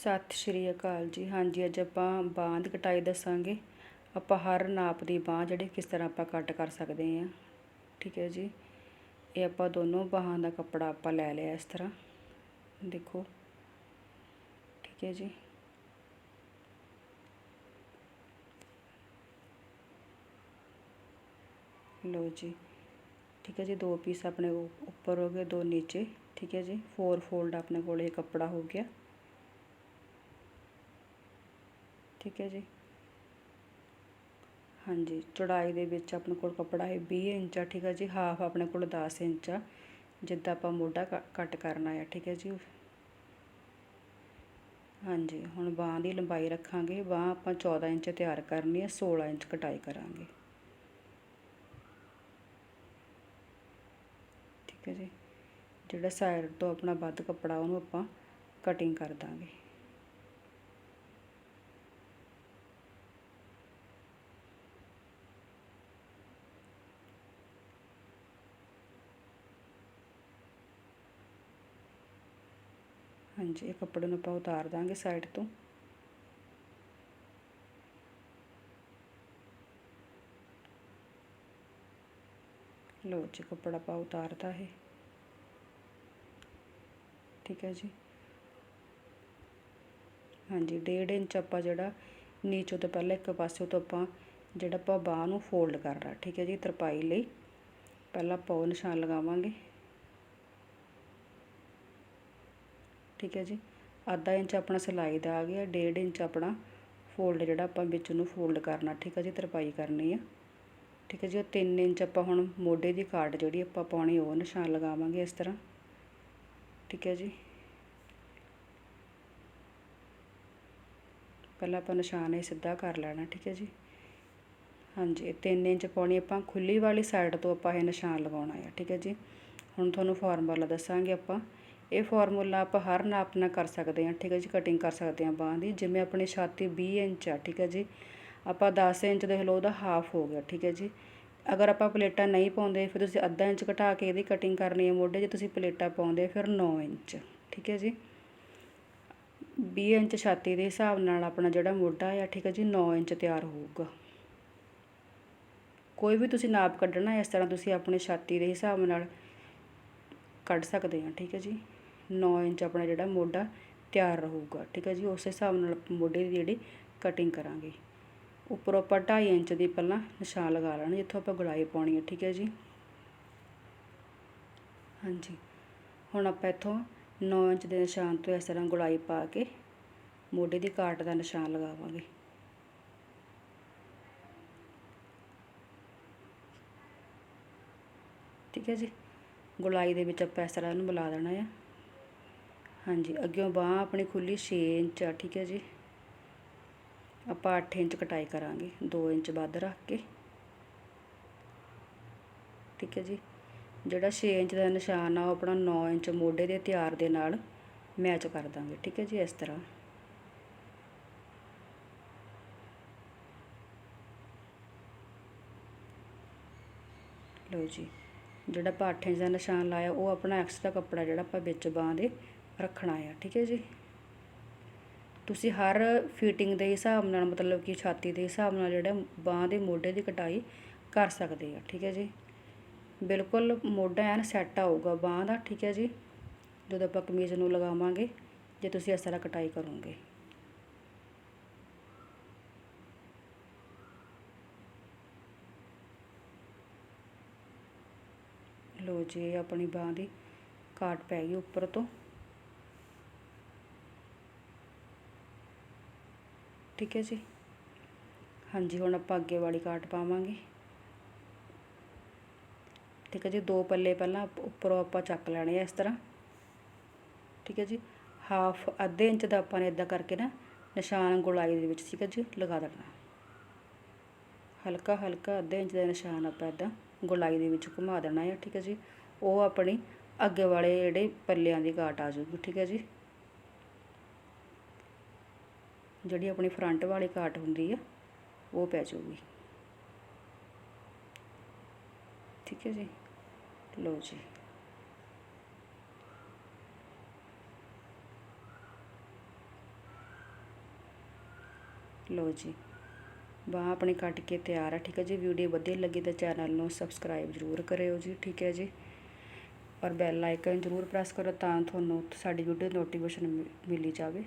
ਸਤਿ ਸ਼੍ਰੀ ਅਕਾਲ ਜੀ। ਹਾਂਜੀ, ਅੱਜ ਆਪਾਂ ਬਾਂਹ ਦੀ ਕਟਾਈ ਦੱਸਾਂਗੇ। ਆਪਾਂ ਹਰ ਨਾਪ ਦੀ ਬਾਂਹ ਜਿਹੜੀ ਕਿਸ ਤਰ੍ਹਾਂ ਆਪਾਂ ਕੱਟ ਕਰ ਸਕਦੇ ਹਾਂ। ਠੀਕ ਹੈ ਜੀ। ਇਹ ਆਪਾਂ ਦੋਨੋਂ ਬਾਹਾਂ ਦਾ ਕੱਪੜਾ ਆਪਾਂ ਲੈ ਲਿਆ ਇਸ ਤਰ੍ਹਾਂ। ਦੇਖੋ। ਠੀਕ ਹੈ ਜੀ। ਲਓ ਜੀ। ਠੀਕ ਹੈ ਜੀ, ਦੋ ਪੀਸ ਆਪਣੇ ਉ- ਉੱਪਰ ਹੋ ਗਏ, ਦੋ ਨੀਚੇ। ਠੀਕ ਹੈ ਜੀ। ਫੋਰ ਫੋਲਡ ਆਪਣੇ ਕੋਲ ਇਹ ਕੱਪੜਾ ਹੋ ਗਿਆ। ਠੀਕ ਹੈ ਜੀ। ਹਾਂਜੀ, ਚੌੜਾਈ ਦੇ ਵਿੱਚ ਆਪਣੇ ਕੋਲ ਕੱਪੜਾ ਹੈ 20 ਇੰਚ ਆ, ਠੀਕ ਹੈ ਜੀ। ਹਾਫ ਆਪਣੇ ਕੋਲ 10 ਇੰਚ ਆ, ਜਿੱਦਾਂ ਆਪਾਂ ਮੋਢਾ ਕੱਟ ਕਰਨਾ ਆ, ਠੀਕ ਹੈ ਜੀ। ਹਾਂਜੀ, ਹੁਣ ਬਾਹ ਦੀ ਲੰਬਾਈ ਰੱਖਾਂਗੇ। ਬਾਹ ਆਪਾਂ 14 ਇੰਚ ਤਿਆਰ ਕਰਨੀ ਹੈ 16 ਇੰਚ ਕਟਾਈ ਕਰਾਂਗੇ। ਠੀਕ ਹੈ ਜੀ। ਜਿਹੜਾ ਸਾਈਡ ਤੋਂ ਆਪਣਾ ਵੱਧ ਕੱਪੜਾ, ਉਹਨੂੰ ਆਪਾਂ ਕਟਿੰਗ ਕਰ ਦਾਂਗੇ। ਹਾਂਜੀ, ਇਹ ਕੱਪੜੇ ਨੂੰ ਆਪਾਂ ਉਤਾਰ ਦਾਂਗੇ ਸਾਈਡ ਤੋਂ। ਲੋ ਜੀ, ਕੱਪੜਾ ਆਪਾਂ ਉਤਾਰਦਾ ਹੈ ਠੀਕ ਹੈ ਜੀ। ਹਾਂਜੀ 1.5 ਇੰਚ ਆਪਾਂ ਜਿਹੜਾ ਨੀਚੋਂ ਤੋਂ ਪਹਿਲਾਂ ਇੱਕ ਪਾਸੇ ਤੋਂ ਆਪਾਂ ਜਿਹੜਾ ਆਪਾਂ ਬਾਹ ਨੂੰ ਫੋਲਡ ਕਰਨਾ ਠੀਕ ਹੈ ਜੀ, ਤਰਪਾਈ ਲਈ। ਪਹਿਲਾਂ ਆਪਾਂ ਉਹ ਨਿਸ਼ਾਨ ਲਗਾਵਾਂਗੇ। ਠੀਕ ਹੈ ਜੀ। ਅੱਧਾ ਇੰਚ ਆਪਣਾ ਸਿਲਾਈ ਦਾ ਆ ਗਿਆ, ਡੇਢ ਇੰਚ ਆਪਣਾ ਫੋਲਡ ਜਿਹੜਾ ਆਪਾਂ ਵਿੱਚ ਨੂੰ ਫੋਲਡ ਕਰਨਾ, ਠੀਕ ਹੈ ਜੀ, ਤਰਪਾਈ ਕਰਨੀ ਆ। ਠੀਕ ਹੈ ਜੀ, ਉਹ 3 ਇੰਚ ਆਪਾਂ ਹੁਣ ਮੋਢੇ ਦੀ ਕਾਟ ਜਿਹੜੀ ਆਪਾਂ ਪਾਉਣੀ, ਉਹ ਨਿਸ਼ਾਨ ਲਗਾਵਾਂਗੇ ਇਸ ਤਰ੍ਹਾਂ। ਠੀਕ ਹੈ ਜੀ। ਪਹਿਲਾਂ ਆਪਾਂ ਨਿਸ਼ਾਨ ਇਹ ਸਿੱਧਾ ਕਰ ਲੈਣਾ, ਠੀਕ ਹੈ ਜੀ। ਹਾਂਜੀ, ਇਹ 3 ਇੰਚ ਪਾਉਣੀ ਆਪਾਂ, ਖੁੱਲੀ ਵਾਲੀ ਸਾਈਡ ਤੋਂ ਆਪਾਂ ਇਹ ਨਿਸ਼ਾਨ ਲਗਾਉਣਾ ਹੈ ਠੀਕ ਹੈ ਜੀ। ਹੁਣ ਤੁਹਾਨੂੰ ਫਾਰਮੂਲਾ ਦੱਸਾਂਗੇ ਆਪਾਂ। ਇਹ ਫਾਰਮੂਲਾ ਆਪਾਂ ਹਰ ਨਾਪ ਨਾਲ ਕਰ ਸਕਦੇ ਹਾਂ, ਠੀਕ ਹੈ ਜੀ ਕਟਿੰਗ ਕਰ ਸਕਦੇ ਹਾਂ ਬਾਹਾਂ ਦੀ। ਜਿਵੇਂ ਆਪਣੀ ਛਾਤੀ 20 ਇੰਚ ਆ, ਠੀਕ ਹੈ ਜੀ, ਆਪਾਂ 10 ਇੰਚ ਦੇਖ ਲਓ ਉਹਦਾ ਹਾਫ ਹੋ ਗਿਆ, ਠੀਕ ਹੈ ਜੀ। ਅਗਰ ਆਪਾਂ ਪਲੇਟਾਂ ਨਹੀਂ ਪਾਉਂਦੇ, ਫਿਰ ਤੁਸੀਂ ਅੱਧਾ ਇੰਚ ਘਟਾ ਕੇ ਇਹਦੀ ਕਟਿੰਗ ਕਰਨੀ ਹੈ ਮੋਢੇ ਜੇ ਤੁਸੀਂ ਪਲੇਟਾਂ ਪਾਉਂਦੇ ਫਿਰ 9 ਇੰਚ, ਠੀਕ ਹੈ ਜੀ। 20 ਇੰਚ ਛਾਤੀ ਦੇ ਹਿਸਾਬ ਨਾਲ ਆਪਣਾ ਜਿਹੜਾ ਮੋਢਾ ਆ, ਠੀਕ ਹੈ ਜੀ 9 ਇੰਚ ਤਿਆਰ ਹੋਊਗਾ। ਕੋਈ ਵੀ ਤੁਸੀਂ ਨਾਪ ਕੱਢਣਾ, ਇਸ ਤਰ੍ਹਾਂ ਤੁਸੀਂ ਆਪਣੇ ਛਾਤੀ ਦੇ ਹਿਸਾਬ ਨਾਲ ਕੱਢ ਸਕਦੇ ਆ ਠੀਕ ਹੈ ਜੀ। ਨੌ ਇੰਚ ਆਪਣਾ ਜਿਹੜਾ ਮੋਢਾ ਤਿਆਰ ਰਹੂਗਾ, ਠੀਕ ਹੈ ਜੀ? ਉਸ ਹਿਸਾਬ ਨਾਲ ਮੋਢੇ ਦੀ ਜਿਹੜੀ ਕਟਿੰਗ ਕਰਾਂਗੇ। ਉੱਪਰ ਆਪਾਂ 2.5 ਇੰਚ ਦੀ ਪਹਿਲਾਂ ਨਿਸ਼ਾਨ ਲਗਾ ਲੈਣਾ, ਜਿੱਥੋਂ ਆਪਾਂ ਗੁਲਾਈ ਪਾਉਣੀ ਹੈ, ਠੀਕ ਹੈ ਜੀ? ਹਾਂਜੀ। ਹੁਣ ਆਪਾਂ ਇੱਥੋਂ 9 ਇੰਚ ਦੇ ਨਿਸ਼ਾਨ ਤੋਂ ਇਸ ਤਰ੍ਹਾਂ ਗੁਲਾਈ ਪਾ ਕੇ ਮੋਢੇ ਦੀ ਕਾਟ ਦਾ ਨਿਸ਼ਾਨ ਲਗਾਵਾਂਗੇ। ਠੀਕ ਹੈ ਜੀ? ਗੁਲਾਈ ਦੇ ਵਿੱਚ ਆਪਾਂ ਇਸ ਤਰ੍ਹਾਂ ਇਹਨੂੰ ਮਿਲਾ ਦੇਣਾ ਹੈ ਹਾਂਜੀ ਅੱਗੇ ਬਾਂਹ ਆਪਣੀ ਖੁੱਲੀ 6 ਇੰਚ ਆ, ਠੀਕ ਹੈ ਜੀ। ਆਪਾਂ 8 ਇੰਚ ਕਟਾਈ ਕਰਾਂਗੇ 2 ਇੰਚ ਵੱਧ ਰੱਖ ਕੇ। ਠੀਕ ਹੈ ਜੀ। ਜਿਹੜਾ 6 ਇੰਚ ਦਾ ਨਿਸ਼ਾਨ ਆ, ਉਹ ਆਪਣਾ 9 ਇੰਚ ਮੋਢੇ ਦੇ ਤਿਆਰ ਦੇ ਨਾਲ ਮੈਚ ਕਰ ਦਾਂਗੇ, ਠੀਕ ਹੈ ਜੀ, ਇਸ ਤਰ੍ਹਾਂ। ਲਓ ਜੀ। ਜਿਹੜਾ ਆਪਾਂ 8 ਇੰਚ ਦਾ ਨਿਸ਼ਾਨ ਲਾਇਆ, ਉਹ ਆਪਣਾ ਐਕਸਟਰਾ ਕੱਪੜਾ ਜਿਹੜਾ ਆਪਾਂ ਵਿੱਚ ਬਾਹ ਦੇ ਰੱਖਣਾ ਆ, ਠੀਕ ਹੈ ਜੀ? ਤੁਸੀਂ ਹਰ ਫਿਟਿੰਗ ਦੇ ਹਿਸਾਬ ਨਾਲ, ਮਤਲਬ ਕਿ ਛਾਤੀ ਦੇ ਹਿਸਾਬ ਨਾਲ ਜਿਹੜਾ ਬਾਹ ਦੇ ਮੋਢੇ ਦੀ ਕਟਾਈ ਕਰ ਸਕਦੇ ਆ, ਠੀਕ ਹੈ ਜੀ? ਬਿਲਕੁਲ ਮੋਢਾ ਐਨ ਸੈੱਟ ਆਊਗਾ ਬਾਹ ਦਾ, ਠੀਕ ਹੈ ਜੀ? ਜਦੋਂ ਆਪਾਂ ਕਮੀਜ਼ ਨੂੰ ਲਗਾਵਾਂਗੇ, ਜੇ ਤੁਸੀਂ ਇਸ ਤਰ੍ਹਾਂ ਕਟਾਈ ਕਰੋਗੇ। ਲੋ ਜੀ ਆਪਣੀ ਬਾਹ ਦੀ ਕਾਟ ਪੈ ਗਈ ਉੱਪਰ ਤੋਂ। ਠੀਕ ਹੈ ਜੀ। ਹਾਂਜੀ, ਹੁਣ ਆਪਾਂ ਅੱਗੇ ਵਾਲੀ ਕਾਟ ਪਾਵਾਂਗੇ। ਠੀਕ ਹੈ ਜੀ, ਦੋ ਪੱਲੇ ਪਹਿਲਾਂ ਉੱਪਰੋਂ ਆਪਾਂ ਚੱਕ ਲੈਣੇ ਆ ਇਸ ਤਰ੍ਹਾਂ। ਠੀਕ ਹੈ ਜੀ ਹਾਫ ਅੱਧੇ ਇੰਚ ਦਾ ਆਪਾਂ ਨੇ ਇਦਾਂ ਕਰਕੇ ਨਾ ਨਿਸ਼ਾਨ ਗੁਲਾਈ ਦੇ ਵਿੱਚ, ਠੀਕ ਹੈ ਜੀ, ਲਗਾ ਦੇਣਾ। ਹਲਕਾ ਹਲਕਾ ਅੱਧੇ ਇੰਚ ਦਾ ਨਿਸ਼ਾਨ ਆਪਾਂ ਇਦਾਂ ਗੁਲਾਈ ਦੇ ਵਿੱਚ ਘੁਮਾ ਦੇਣਾ ਹੈ ਠੀਕ ਹੈ ਜੀ। ਉਹ ਆਪਣੀ ਅੱਗੇ ਵਾਲੇ ਜਿਹੜੇ ਪੱਲਿਆਂ ਦੀ ਕਾਟ ਆ ਜਾਊਗੀ, ਠੀਕ ਹੈ ਜੀ। ਜਿਹੜੀ ਆਪਣੀ ਫਰੰਟ ਵਾਲੀ ਕਾਟ ਹੁੰਦੀ ਆ, ਉਹ ਪੈ ਜਾਊਗੀ। ਠੀਕ ਹੈ ਜੀ? ਲਓ ਜੀ। ਲਓ ਜੀ। ਬਾਹ ਆਪਣੇ ਕੱਟ ਕੇ ਤਿਆਰ ਆ, ਠੀਕ ਹੈ ਜੀ? ਵੀਡੀਓ ਵਧੀਆ ਲੱਗੀ ਤਾਂ ਚੈਨਲ ਨੂੰ ਸਬਸਕ੍ਰਾਈਬ ਜ਼ਰੂਰ ਕਰਿਓ ਜੀ, ਠੀਕ ਹੈ ਜੀ? ਔਰ ਬੈਲ ਆਈਕਨ ਜ਼ਰੂਰ ਪ੍ਰੈਸ ਕਰੋ ਤਾਂ ਤੁਹਾਨੂੰ ਸਾਡੀ ਵੀਡੀਓ ਨੋਟੀਫਿਕੇਸ਼ਨ ਮਿਲੀ ਜਾਵੇ।